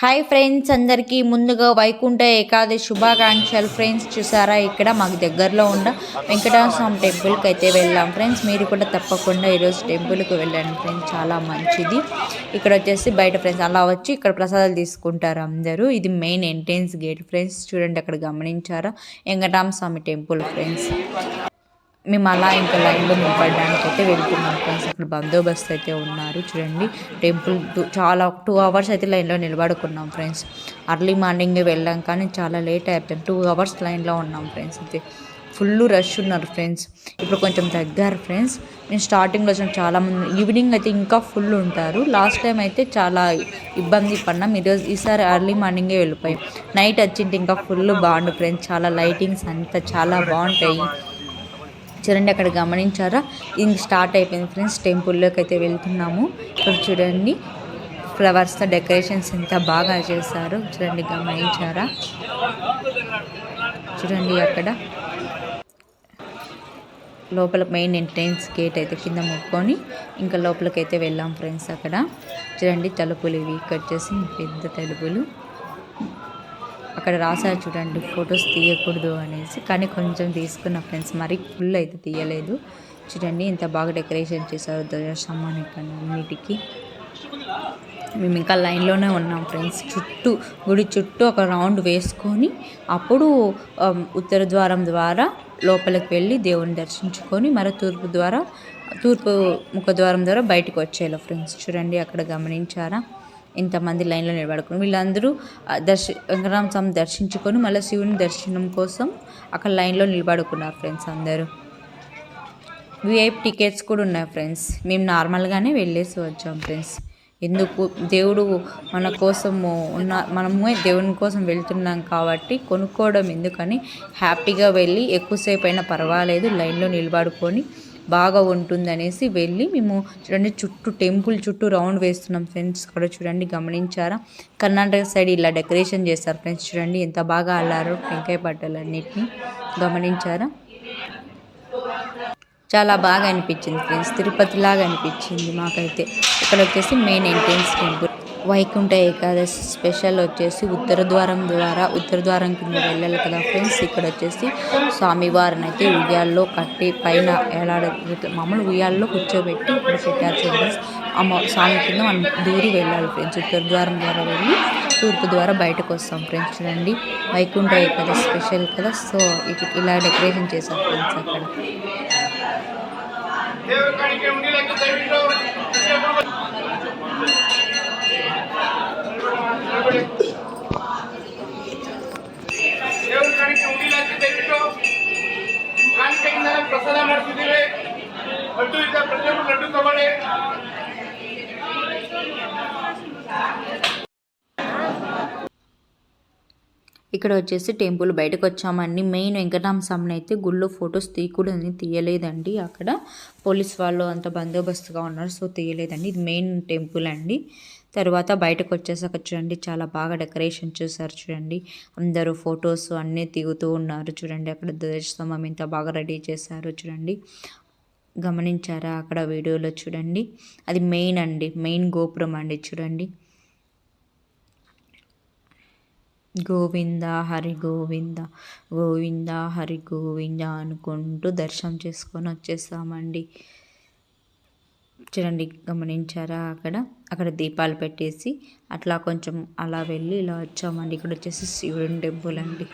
Hi friends అందరికీ ముందుగా వైకుంఠ ఏకాదశి శుభాకాంక్షలు ఫ్రెండ్స్. చూసారా? ఇక్కడ మాకు దగ్గరలో ఉన్న వెంకటేశ్వర స్వామి టెంపుల్కి అయితే వెళ్ళాం ఫ్రెండ్స్. మీరు కూడా తప్పకుండా ఈరోజు టెంపుల్కి వెళ్ళండి ఫ్రెండ్స్. చాలా మంచిది. ఇక్కడ వచ్చేసి బయట ఫ్రెండ్స్ అలా వచ్చి ఇక్కడ ప్రసాదాలు తీసుకుంటారు అందరూ. ఇది మెయిన్ ఎంట్రెన్స్ గేట్ ఫ్రెండ్స్. చూడండి అక్కడ గమనించారా? Venkatarama Swamy temple friends. మేము అలా ఇంకా లైన్లో నిలబడడానికి అయితే వెళ్తున్నాం. ఫ్రెండ్స్ అక్కడ బందోబస్తు అయితే ఉన్నారు. చూడండి టెంపుల్ టూ- చాలా టూ అవర్స్ అయితే లైన్లో నిలబడుకున్నాం ఫ్రెండ్స్. అర్లీ మార్నింగ్ వెళ్ళాం కానీ చాలా లేట్ అయిపోయాం టూ అవర్స్ లైన్లో ఉన్నాం ఫ్రెండ్స్ అయితే. ఫుల్ రష్ ఉన్నారు ఫ్రెండ్స్. ఇప్పుడు కొంచెం తగ్గారు ఫ్రెండ్స్. నేను స్టార్టింగ్లో వచ్చిన చాలా మంది ఈవినింగ్ అయితే ఇంకా ఫుల్ ఉంటారు. లాస్ట్ టైం అయితే చాలా ఇబ్బంది పడినాం ఈరోజు ఈసారి ఎర్లీ మార్నింగే వెళ్ళిపోయాం. నైట్ వచ్చింటే ఇంకా ఫుల్ బాగుండు ఫ్రెండ్స్. చాలా లైటింగ్స్ అంతా చాలా బాగుంటాయి. చూడండి అక్కడ గమనించారా? ఇంక స్టార్ట్ అయిపోయింది ఫ్రెండ్స్. టెంపుల్లోకి అయితే వెళ్తున్నాము. ఇక్కడ చూడండి. ఫ్లవర్స్తో డెకరేషన్స్ ఎంత బాగా చేశారు. చూడండి గమనించారా? చూడండి అక్కడ. లోపల మెయిన్ ఎంట్రెన్స్ గేట్ అయితే కింద ముక్కొని ఇంకా లోపలికి అయితే వెళ్ళాం ఫ్రెండ్స్ అక్కడ. చూడండి తలుపులు ఇవి కట్ వచ్చేసి పెద్ద తలుపులు. అక్కడ రాశారు చూడండి ఫొటోస్ తీయకూడదు అనేసి. కానీ కొంచెం తీసుకున్న ఫ్రెండ్స్ మరీ ఫుల్ అయితే తీయలేదు. చూడండి ఇంత బాగా డెకరేషన్ చేశారు ధ్వజస్తంభానికి అన్నిటికీ. మేము ఇంకా లైన్లోనే ఉన్నాం ఫ్రెండ్స్ చుట్టూ గుడి చుట్టూ ఒక రౌండ్ వేసుకొని అప్పుడు um, ఉత్తర ద్వారం ద్వారా లోపలికి వెళ్ళి దేవుని దర్శించుకొని మరి తూర్పు ద్వారా తూర్పు ముఖద్వారం ద్వారా బయటకు వచ్చేయాలి ఫ్రెండ్స్ చూడండి అక్కడ గమనించారా? ఇంతమంది లైన్లో నిలబడుకుని వీళ్ళందరూ ఆ, దర్శి వెంకటరామ స్వామి దర్శించుకొని మళ్ళీ శివుని దర్శనం కోసం అక్కడ లైన్లో నిలబడుకున్నారు ఫ్రెండ్స్ అందరూ. విఐపి టికెట్స్ కూడా ఉన్నాయి ఫ్రెండ్స్. మేము నార్మల్గానే వెళ్ళేసి వచ్చాం ఫ్రెండ్స్. ఎందుకు? దేవుడు మన కోసము ఉన్న మనమే దేవుని కోసం వెళ్తున్నాం కాబట్టి కొనుక్కోవడం ఎందుకని హ్యాపీగా వెళ్ళి ఎక్కువసేపు అయినా పర్వాలేదు లైన్లో నిలబడుకొని బాగా ఉంటుంది అనేసి వెళ్ళి మేము చూడండి చుట్టూ టెంపుల్ చుట్టూ రౌండ్ వేస్తున్నాం ఫ్రెండ్స్. కూడా చూడండి గమనించారా? కర్ణాటక సైడ్ ఇలా డెకరేషన్ చేస్తారు ఫ్రెండ్స్. చూడండి ఎంత బాగా అల్లారో టెంకాయ పట్టాలన్నిటిని గమనించారా? చాలా బాగా అనిపించింది ఫ్రెండ్స్. తిరుపతి లాగా అనిపించింది మాకైతే. ఇక్కడ వచ్చేసి main entrance temple. Vaikuntha Ekadashi special వచ్చేసి ఉత్తర ద్వారం ద్వారా ఉత్తర ద్వారం కింద వెళ్ళాలి కదా ఫ్రెండ్స్. ఇక్కడ వచ్చేసి స్వామివారిని అయితే ఉయ్యాల్లో కట్టి పైన ఎలాడ మామూలు ఉయ్యాల్లో కూర్చోబెట్టి ఇక్కడ పెట్టారు ఫ్రెండ్స్. అమ్మ స్వామి కింద మనం దూరి వెళ్ళాలి ఫ్రెండ్స్. ఉత్తర ద్వారం ద్వారా వెళ్ళి తూర్పు ద్వారా బయటకు వస్తాం ఫ్రెండ్స్. చూడండి వైకుంఠ ఏకాదశి స్పెషల్ కదా. సో ఇక- ఇలా డెకరేషన్ చేశారు ఫ్రెండ్స్ అక్కడ. ಕಾಣಿಕೆಯಿಂದ ಪ್ರಸಾದ ಮಾಡ್ತಿದ್ದೀವಿ ಲಡ್ಡು ಇದ್ದ ಪ್ರತಿಯೊಬ್ಬರು ಲಡ್ಡು ತಗೊಳ್ಳಿ ఇక్కడ వచ్చేసి టెంపుల్ బయటకు వచ్చామండి మెయిన్ వెంకటరామ స్వామిని అయితే గుళ్ళో ఫొటోస్ తీయకూడదని తీయలేదండి అక్కడ పోలీస్ వాళ్ళు అంత బందోబస్తుగా ఉన్నారు సో తీయలేదండి ఇది మెయిన్ టెంపుల్ అండి తర్వాత బయటకు వచ్చేసాక చూడండి చాలా బాగా డెకరేషన్ చేశారు చూడండి. అందరూ ఫొటోస్ అన్నీ దిగుతూ ఉన్నారు చూడండి అక్కడ ధ్వజస్తంభం ఇంత బాగా రెడీ చేశారు చూడండి. గమనించారా అక్కడ వీడియోలో చూడండి. అది మెయిన్ అండి మెయిన్ గోపురం అండి చూడండి. గోవింద హరి గోవింద గోవింద హరి గోవింద అనుకుంటూ దర్శనం చేసుకొని వచ్చేసామండి. చూడండి గమనించారా అక్కడ? అక్కడ దీపాలు పెట్టేసి అట్లా కొంచెం అలా వెళ్ళి ఇలా వచ్చామండి. ఇక్కడ వచ్చేసి శివుడు టెంపుల్ అండి.